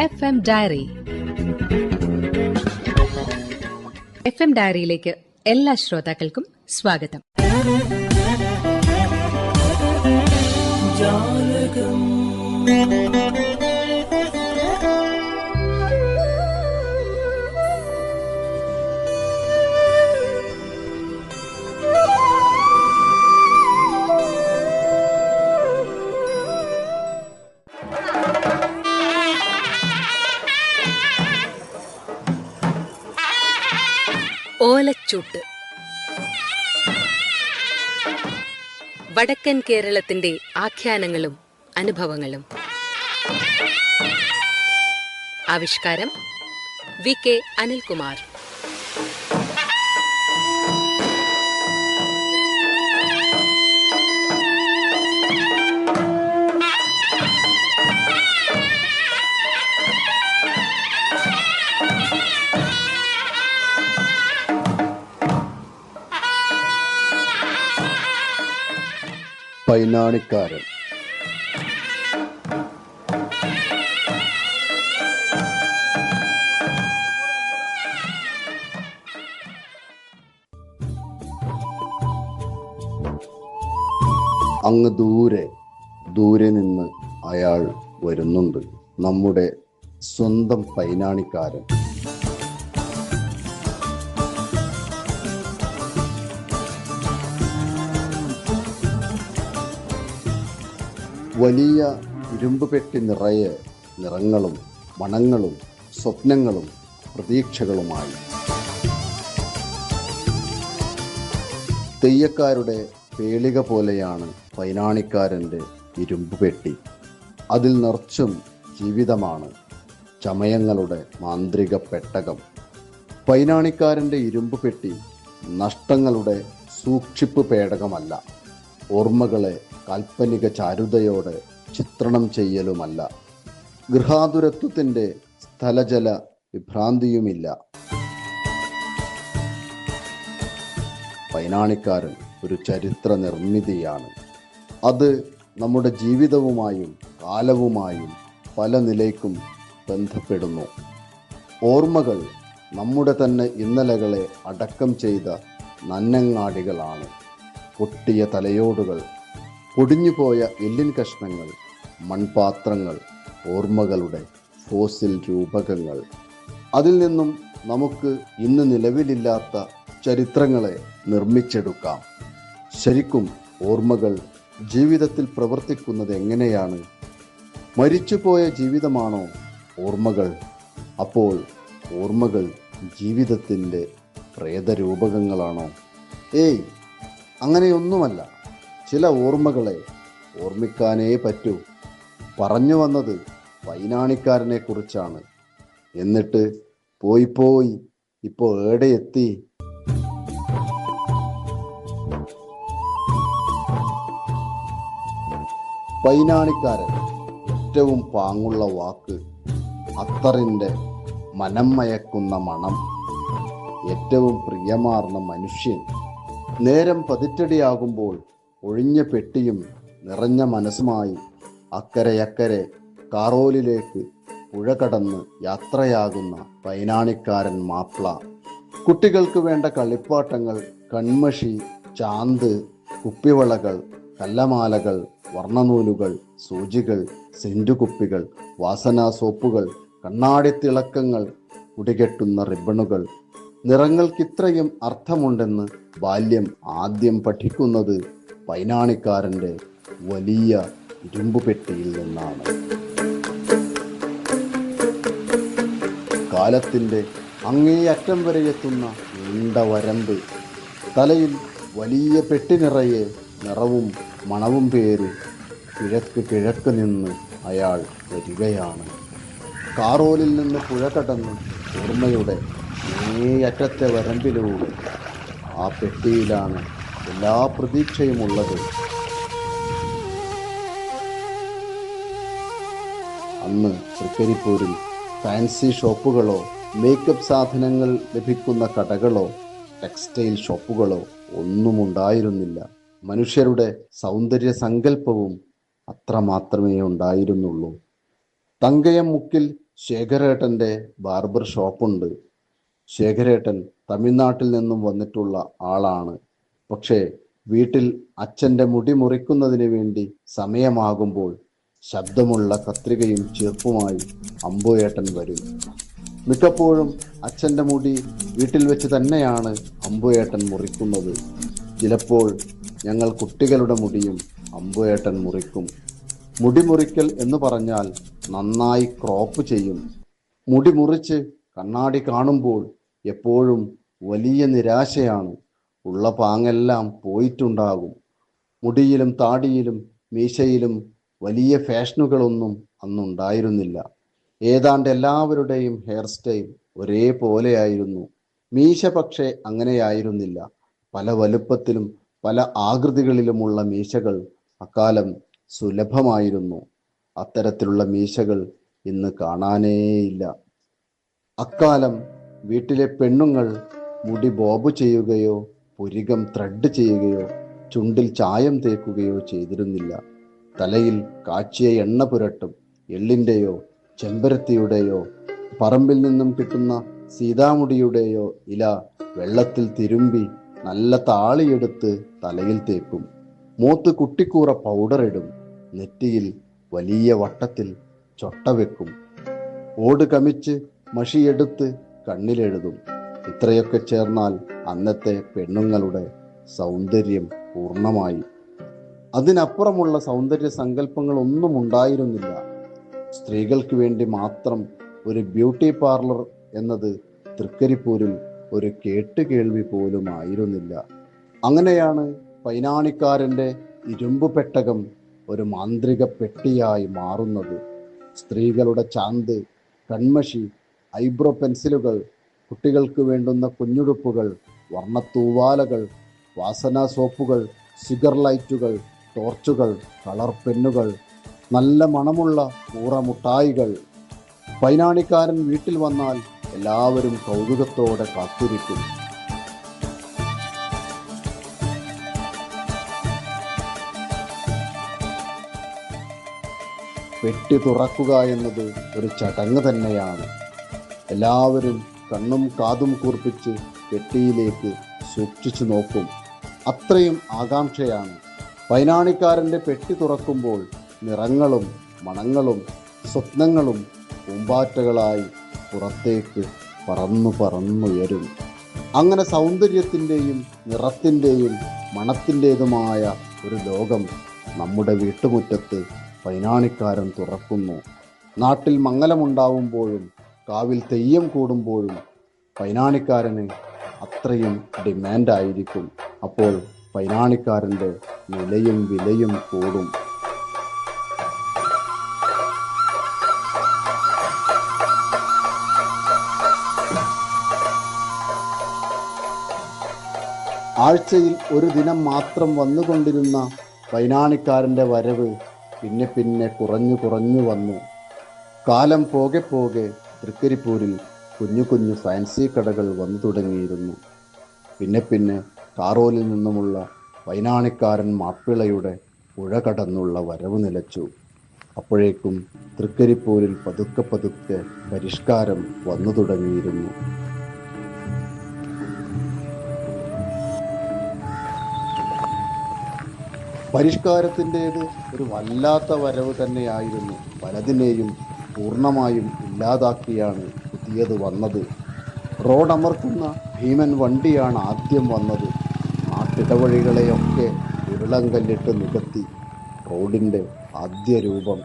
F M diary F M ഡയറിയിലേക്ക് എല്ലാ ശ്രോതാക്കൾക്കും സ്വാഗതം. ഓലച്ചൂട്ട് വടക്കൻ കേരളത്തിന്റെ ആഖ്യാനങ്ങളും അനുഭവങ്ങളും. ആവിഷ്കാരം വി കെ അനിൽകുമാർ. പൈനാണിക്കാരൻ. അങ്ങ് ദൂരെ ദൂരെ നിന്ന് അയാൾ വരുന്നുണ്ട്. നമ്മുടെ സ്വന്തം പൈനാണിക്കാരൻ. വലിയ ഇരുമ്പ് പെട്ടി നിറയെ നിറങ്ങളും മണങ്ങളും സ്വപ്നങ്ങളും പ്രതീക്ഷകളുമായി. തെയ്യക്കാരുടെ പേളിക പോലെയാണ് പൈനാണിക്കാരന്റെ ഇരുമ്പ് പെട്ടി അതിൽ നിറച്ചും ജീവിതമാണ് ചമയങ്ങളുടെ മാന്ത്രിക പെട്ടകം. പൈനാണിക്കാരന്റെ ഇരുമ്പ് പെട്ടി നഷ്ടങ്ങളുടെ സൂക്ഷിപ്പ് പേടകമല്ല. ഓർമ്മകളെ കാൽപ്പനിക ചാരുതയോടെ ചിത്രണം ചെയ്യലുമല്ല. ഗൃഹാതുരത്വത്തിന്റെ സ്ഥലജല വിഭ്രാന്തിയുമില്ല. പൈനാണിക്കാരൻ ഒരു ചരിത്ര നിർമ്മിതിയാണ്. അത് നമ്മുടെ ജീവിതവുമായും കാലവുമായും പല നിലയ്ക്കും ബന്ധപ്പെടുന്നു. ഓർമ്മകൾ നമ്മുടെ തന്നെ ഇന്നലകളെ അടക്കം ചെയ്ത നന്നങ്ങാടികളാണ്. പൊട്ടിയ തലയോടുകൾ പൊടിഞ്ഞുപോയ എല്ലിൻ കഷ്ണങ്ങൾ മൺപാത്രങ്ങൾ ഓർമ്മകളുടെ ഫോസിൽ രൂപകങ്ങൾ. അതിൽ നിന്നും നമുക്ക് ഇന്ന് നിലവിലില്ലാത്ത ചരിത്രങ്ങളെ നിർമ്മിച്ചെടുക്കാം. ശരിക്കും ഓർമ്മകൾ ജീവിതത്തിൽ പ്രവർത്തിക്കുന്നത് എങ്ങനെയാണ്? മരിച്ചുപോയ ജീവിതമാണോ ഓർമ്മകൾ? അപ്പോൾ ഓർമ്മകൾ ജീവിതത്തിന്റെ പ്രേതരൂപകങ്ങളാണോ? ഏയ് അങ്ങനെയൊന്നുമല്ല. ചില ഓർമ്മകളെ ഓർമ്മിക്കാനേ പറ്റൂ. പറഞ്ഞു വന്നത് വൈനാണിക്കാരനെ കുറിച്ചാണ്. എന്നിട്ട് പോയി പോയി ഇപ്പോൾ ഏടെ എത്തി? വൈനാണിക്കാരൻ ഏറ്റവും പാങ്ങുള്ള വാക്ക് അത്തറിന്റെ മനം മയക്കുന്ന മണം. ഏറ്റവും പ്രിയമാർന്ന മനുഷ്യൻ നേരം പതിറ്റടിയാകുമ്പോൾ ഒഴിഞ്ഞ പെട്ടിയും നിറഞ്ഞ മനസ്സുമായി അക്കരയക്കരെ കാറോലിലേക്ക് പുഴ കടന്ന് യാത്രയാകുന്ന പൈനാണിക്കാരൻ മാപ്ല. കുട്ടികൾക്ക് വേണ്ട കളിപ്പാട്ടങ്ങൾ കൺമഷി ചാന്ത് കുപ്പിവളകൾ കല്ലമാലകൾ വർണനൂലുകൾ സൂചികൾ സെന്റുകുപ്പികൾ വാസനാ സോപ്പുകൾ കണ്ണാടിത്തിളക്കങ്ങൾ കുടികെട്ടുന്ന റിബണുകൾ. നിറങ്ങൾക്കിത്രയും അർത്ഥമുണ്ടെന്ന് ബാല്യം ആദ്യം പഠിക്കുന്നത് പൈനാണിക്കാരന്റെ വലിയ ഇരുമ്പുപെട്ടിയിൽ നിന്നാണ്. കാലത്തിന്റെ അങ്ങേയറ്റം വരെ എത്തുന്ന നീണ്ട വരമ്പ്. തലയിൽ വലിയ പെട്ടി നിറയെ നിറവും മണവും പേര് കിഴക്ക് കിഴക്ക് നിന്ന് അയാൾ വരികയാണ്. കാറോലിൽ നിന്ന് പുഴ കടന്ന് ഓർമ്മയുടെ അങ്ങേയറ്റത്തെ വരമ്പിലൂടെ ആ പെട്ടിയിലാണ് എല്ലാ പ്രതീക്ഷയുമുള്ളത്. അന്ന് തൃക്കരിപ്പൂരിൽ ഫാൻസി ഷോപ്പുകളോ മേക്കപ്പ് സാധനങ്ങൾ ലഭിക്കുന്ന കടകളോ ടെക്സ്റ്റൈൽ ഷോപ്പുകളോ ഒന്നും ഉണ്ടായിരുന്നില്ല മനുഷ്യരുടെ സൗന്ദര്യ സങ്കല്പവും അത്രമാത്രമേ ഉണ്ടായിരുന്നുള്ളൂ. തങ്കയം മുക്കിൽ ശേഖരേട്ടന്റെ ബാർബർ ഷോപ്പുണ്ട്. ശേഖരേട്ടൻ തമിഴ്നാട്ടിൽ നിന്നും വന്നിട്ടുള്ള ആളാണ്. പക്ഷേ വീട്ടിൽ അച്ഛന്റെ മുടി മുറിക്കുന്നതിന് വേണ്ടി സമയമാകുമ്പോൾ ശബ്ദമുള്ള കത്രികയും ചെറുപ്പുമായി അമ്പുയേട്ടൻ വരും. മിക്കപ്പോഴും അച്ഛന്റെ മുടി വീട്ടിൽ വെച്ച് തന്നെയാണ് അമ്പുയേട്ടൻ മുറിക്കുന്നത്. ചിലപ്പോൾ ഞങ്ങൾ കുട്ടികളുടെ മുടിയും അമ്പുയേട്ടൻ മുറിക്കും. മുടി മുറിക്കൽ എന്ന് പറഞ്ഞാൽ നന്നായി ക്രോപ്പ് ചെയ്യും. മുടി മുറിച്ച് കണ്ണാടി കാണുമ്പോൾ എപ്പോഴും വലിയ നിരാശയാണ്. ഉള്ള പാങ്ങെല്ലാം പോയിട്ടുണ്ടാകും. മുടിയിലും താടിയിലും മീശയിലും വലിയ ഫാഷനുകളൊന്നും അന്നുണ്ടായിരുന്നില്ല. ഏതാണ്ട് എല്ലാവരുടെയും ഹെയർ സ്റ്റൈൽ ഒരേപോലെയായിരുന്നു. മീശ പക്ഷേ അങ്ങനെയായിരുന്നില്ല. പല വലുപ്പത്തിലും പല ആകൃതികളിലുമുള്ള മീശകൾ അക്കാലം സുലഭമായിരുന്നു. അത്തരത്തിലുള്ള മീശകൾ ഇന്ന് കാണാനേയില്ല. അക്കാലം വീട്ടിലെ പെണ്ണുങ്ങൾ മുടി ബോബ് ചെയ്യുകയോ പുരികം ത്രെഡ് ചെയ്യുകയോ ചുണ്ടിൽ ചായം തേക്കുകയോ ചെയ്തിരുന്നില്ല. തലയിൽ കാച്ചിയ എണ്ണ പുരട്ടും എള്ളിന്റെയോ ചെമ്പരത്തിയുടെയോ പറമ്പിൽ നിന്നും കിട്ടുന്ന സീതാമുടിയുടെയോ ഇല വെള്ളത്തിൽ തിരുമ്പി നല്ല താളിയെടുത്ത് തലയിൽ തേക്കും. മൂത്ത് കുട്ടിക്കൂറ പൗഡർ ഇടും നെറ്റിയിൽ വലിയ വട്ടത്തിൽ ചൊട്ട വെക്കും. ഓട് കമിച്ച് മഷിയെടുത്ത് കണ്ണിലെഴുതും. ഇത്രയൊക്കെ ചേർന്നാൽ അന്നത്തെ പെണ്ണുങ്ങളുടെ സൗന്ദര്യം പൂർണമായി. അതിനപ്പുറമുള്ള സൗന്ദര്യ സങ്കല്പങ്ങളൊന്നും ഉണ്ടായിരുന്നില്ല. സ്ത്രീകൾക്ക് വേണ്ടി മാത്രം ഒരു ബ്യൂട്ടി പാർലർ എന്നത് തൃക്കരിപ്പൂരിൽ ഒരു കേട്ടുകേൾവി പോലും ആയിരുന്നില്ല. അങ്ങനെയാണ് പൈനാണിക്കാരന്റെ ഇരുമ്പ് പെട്ടകം ഒരു മാന്ത്രിക പെട്ടിയായി മാറുന്നത്. സ്ത്രീകളുടെ ചാന്ത് കൺമഷി ഐബ്രോ പെൻസിലുകൾ കുട്ടികൾക്ക് വേണ്ടുന്ന കുഞ്ഞുടുപ്പുകൾ വർണത്തൂവാലകൾ വാസനാ സോപ്പുകൾ സിഗർ ലൈറ്റുകൾ ടോർച്ചുകൾ കളർ പെന്നുകൾ നല്ല മണമുള്ള കൂറ മുട്ടായികൾ. പൈനാണിക്കാരൻ വീട്ടിൽ വന്നാൽ എല്ലാവരും കൗതുകത്തോടെ കാത്തിരിക്കും. പെട്ടി തുറക്കുക എന്നത് ഒരു ചടങ്ങ് തന്നെയാണ്. എല്ലാവരും കണ്ണും കാതും കൂർപ്പിച്ച് പെട്ടിയിലേക്ക് സൂക്ഷിച്ചു നോക്കും. അത്രയും ആകാംക്ഷയാണ്. പൈനാണിക്കാരന്റെ പെട്ടി തുറക്കുമ്പോൾ നിറങ്ങളും മണങ്ങളും സ്വപ്നങ്ങളും പൂമ്പാറ്റകളായി പുറത്തേക്ക് പറന്നു പറന്നുയരും അങ്ങനെ സൗന്ദര്യത്തിന്റെയും നിറത്തിന്റെയും മണത്തിന്റെതുമായ ഒരു ലോകം നമ്മുടെ വീട്ടുമുറ്റത്ത് പൈനാണിക്കാരൻ തുറക്കുന്നു. നാട്ടിൽ മംഗലമുണ്ടാവുമ്പോഴും കാവിൽ തെയ്യം കൂടുമ്പോഴും പൈനാണിക്കാരന് അത്രയും ഡിമാൻഡായിരിക്കും. അപ്പോൾ പൈനാണിക്കാരന്റെ നിലയും വിലയും കൂടും. ആഴ്ചയിൽ ഒരു ദിനം മാത്രം വന്നുകൊണ്ടിരുന്ന പൈനാണിക്കാരന്റെ വരവ് പിന്നെ പിന്നെ കുറഞ്ഞു കുറഞ്ഞു വന്നു. കാലം പോകെ പോകെ തൃക്കരിപ്പൂരിൽ കുഞ്ഞു കുഞ്ഞു ഫാൻസി കടകൾ വന്നു തുടങ്ങിയിരുന്നു. പിന്നെ പിന്നെ കാറോലിൽ നിന്നുമുള്ള വൈനാണിക്കാരൻ മാപ്പിളയുടെ പുഴ കടന്നുള്ള വരവ് നിലച്ചു. അപ്പോഴേക്കും തൃക്കരിപ്പൂരിൽ പതുക്കെ പതുക്കെ പരിഷ്കാരം വന്നു തുടങ്ങിയിരുന്നു. പരിഷ്കാരത്തിന്റേത് ഒരു വല്ലാത്ത വരവ് തന്നെയായിരുന്നു. പലതിനെയും പൂർണമായും ഇല്ലാതാക്കിയാണ് പുതിയത് വന്നത്. റോഡമർത്തുന്ന ഭീമൻ വണ്ടിയാണ് ആദ്യം വന്നത്. നാട്ടിടവഴികളെയൊക്കെ ഉരുളങ്കല്ലിട്ട് നികത്തി റോഡിന്റെ ആദ്യ രൂപം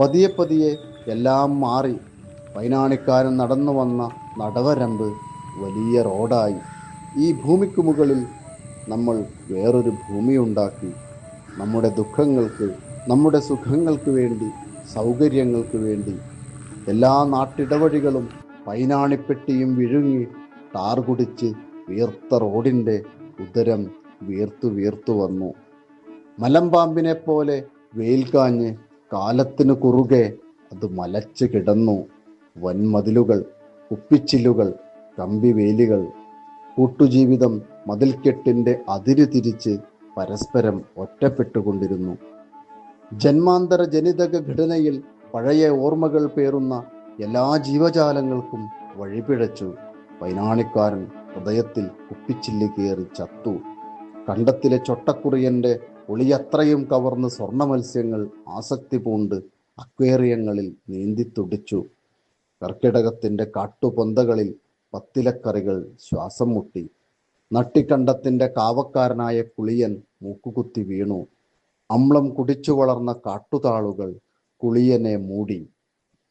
പതിയെ പതിയെ എല്ലാം മാറി പൈനാണിക്കാരൻ നടന്നു വന്ന നടവരമ്പ് വലിയ റോഡായി. ഈ ഭൂമിക്ക് മുകളിൽ നമ്മൾ വേറൊരു ഭൂമിയുണ്ടാക്കി നമ്മുടെ ദുഃഖങ്ങൾക്ക് നമ്മുടെ സുഖങ്ങൾക്ക് വേണ്ടി സൗകര്യങ്ങൾക്ക് വേണ്ടി എല്ലാ നാട്ടിടവഴികളും പൈനാണിപ്പെട്ടിയും വിഴുങ്ങി ടാർ കുടിച്ച് വീർത്ത റോഡിന്റെ ഉദരം വീർത്തു വീർത്തു വന്നു. മലമ്പാമ്പിനെ പോലെ വെയിൽ കാഞ്ഞ് കാലത്തിനു കുറുകെ അത് മലച്ചു കിടന്നു. വൻമതിലുകൾ കുപ്പിച്ചില്ലുകൾ കമ്പിവേലികൾ കൂട്ടുജീവിതം മതിൽക്കെട്ടിന്റെ അതിര് തിരിച്ച് പരസ്പരം ഒറ്റപ്പെട്ടുകൊണ്ടിരുന്നു. ജന്മാന്തര ജനിതക ഘടനയിൽ പഴയ ഓർമ്മകൾ പേറുന്ന എല്ലാ ജീവജാലങ്ങൾക്കും വഴിപിഴച്ചു. വൈനാണിക്കാരൻ ഹൃദയത്തിൽ കുപ്പിച്ചില്ല് കയറി ചത്തു. കണ്ടത്തിലെ ചൊട്ടക്കുറിയന്റെ ഒളിയത്രയും കവർന്ന് സ്വർണ മത്സ്യങ്ങൾ ആസക്തി പൂണ്ട് അക്വേറിയങ്ങളിൽ നീന്തി തുടിച്ചു. കർക്കിടകത്തിന്റെ കാട്ടുപൊന്തകളിൽ പത്തിലക്കറികൾ ശ്വാസം മുട്ടി. നട്ടിക്കണ്ടത്തിന്റെ കാവക്കാരനായ കുളിയൻ മൂക്കുകുത്തി വീണു. അമ്ളം കുടിച്ചു വളർന്ന കാട്ടുതാളുകൾ കുളിയനെ മൂടി.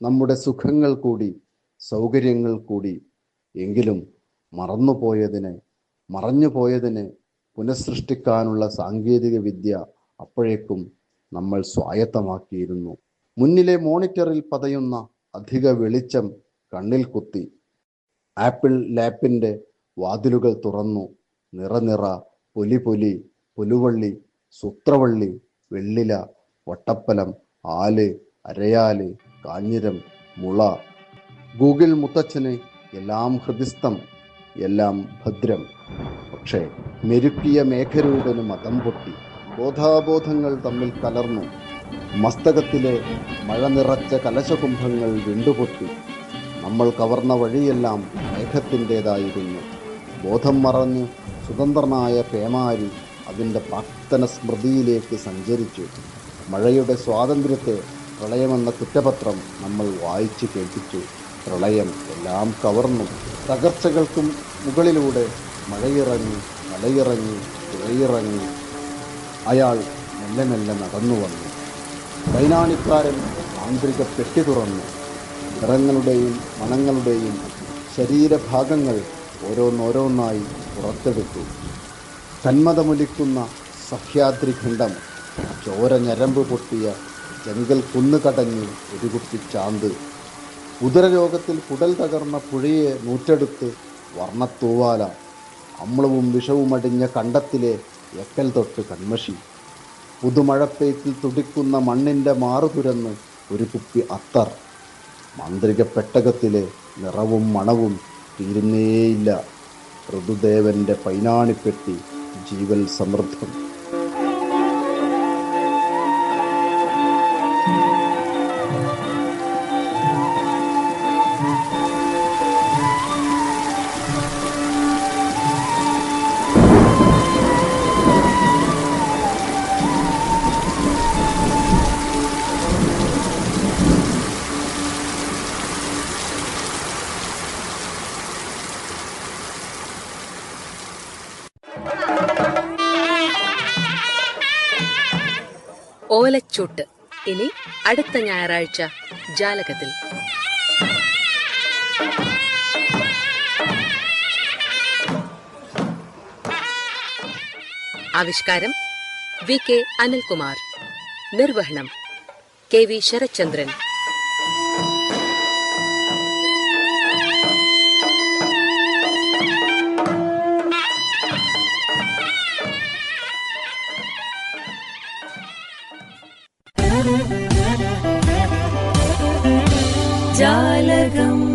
നമ്മുടെ സുഖങ്ങൾ കൂടി സൗകര്യങ്ങൾ കൂടി. എങ്കിലും മറന്നുപോയതിനെ മറഞ്ഞുപോയതിനെ പുനഃസൃഷ്ടിക്കാനുള്ള സാങ്കേതിക വിദ്യ അപ്പോഴേക്കും നമ്മൾ സ്വായത്തമാക്കിയിരുന്നു. മുന്നിലെ മോണിറ്ററിൽ പതയുന്ന അധിക വെളിച്ചം കണ്ണിൽ കുത്തി. ആപ്പിൾ ലാപ്പിന്റെ വാതിലുകൾ തുറന്നു. നിറനിറ പൊലി പൊലി പുലുവള്ളി സൂത്രവള്ളി വെള്ളില വട്ടപ്പലം ആൽ അരയാൽ കാഞ്ഞിരം മുള. ഗൂഗിൾ മുത്തച്ഛന് എല്ലാം ഹൃദിസ്ഥം എല്ലാം ഭദ്രം. പക്ഷേ മെരുക്കിയ മേഘരൂപന് മതം പൊട്ടി ബോധാബോധങ്ങൾ തമ്മിൽ കലർന്നു. മസ്തകത്തിലെ മഴ നിറച്ച കലശകുംഭങ്ങൾ വിണ്ടുപൊട്ടി. നമ്മൾ കവർന്ന വഴിയെല്ലാം മേഘത്തിന്റെതായിരുന്നു. ബോധം മറഞ്ഞ് സ്വതന്ത്രനായ പേമാരി അതിന്റെ പ്രാക്തന സ്മൃതിയിലേക്ക് സഞ്ചരിച്ചു. മഴയുടെ സ്വാതന്ത്ര്യത്തെ പ്രളയമെന്ന കുറ്റപത്രം നമ്മൾ വായിച്ചു കേൾപ്പിച്ചു. പ്രളയം എല്ലാം കവർന്നു. തകർച്ചകൾക്കും മുകളിലൂടെ മഴയിറങ്ങി മലയിറങ്ങി പുഴയിറങ്ങി അയാൾ മെല്ലെ മെല്ലെ നടന്നു വന്നു. വൈനാണിക്കാരൻ ആന്തരിക പെട്ടി തുറന്നു. നിറങ്ങളുടെയും മണങ്ങളുടെയും ശരീരഭാഗങ്ങൾ ഓരോന്നോരോന്നായി പുറത്തെടുത്തു. കന്മതമൊലിക്കുന്ന സഹ്യാദ്രി ഖണ്ഡം ചോര ഞരമ്പ് പൊട്ടിയ ചെങ്കൽ കുന്നുകടഞ്ഞ് ഒരു കുട്ടി ചാന്ത്. ഉദരരോഗത്തിൽ കുടൽ തകർന്ന പുഴയെ നൂറ്റെടുത്ത് വർണത്തൂവാല. അമ്ലവും വിഷവും അടിഞ്ഞ കണ്ടത്തിലെ എക്കൽ തൊട്ട് കൺമഷി. പുതുമഴപ്പെയ്ത്തിൽ തുടിക്കുന്ന മണ്ണിന്റെ മാറു തുരന്ന് ഒരു കുപ്പി അത്തർ. മാന്ത്രിക പെട്ടകത്തിലെ നിറവും മണവും തീരുന്നേയില്ല. ഋതുദേവന്റെ പൈനാണിപ്പെട്ടി ജീവൽ സമൃദ്ധം. ഓലച്ചൂട്ട് ഇനി അടുത്ത ഞായറാഴ്ച ജാലകത്തിൽ. ആവിഷ്കാരം വി കെ അനിൽകുമാർ. നിർവഹണം കെ വി ശരത്ചന്ദ്രൻ. जालगम्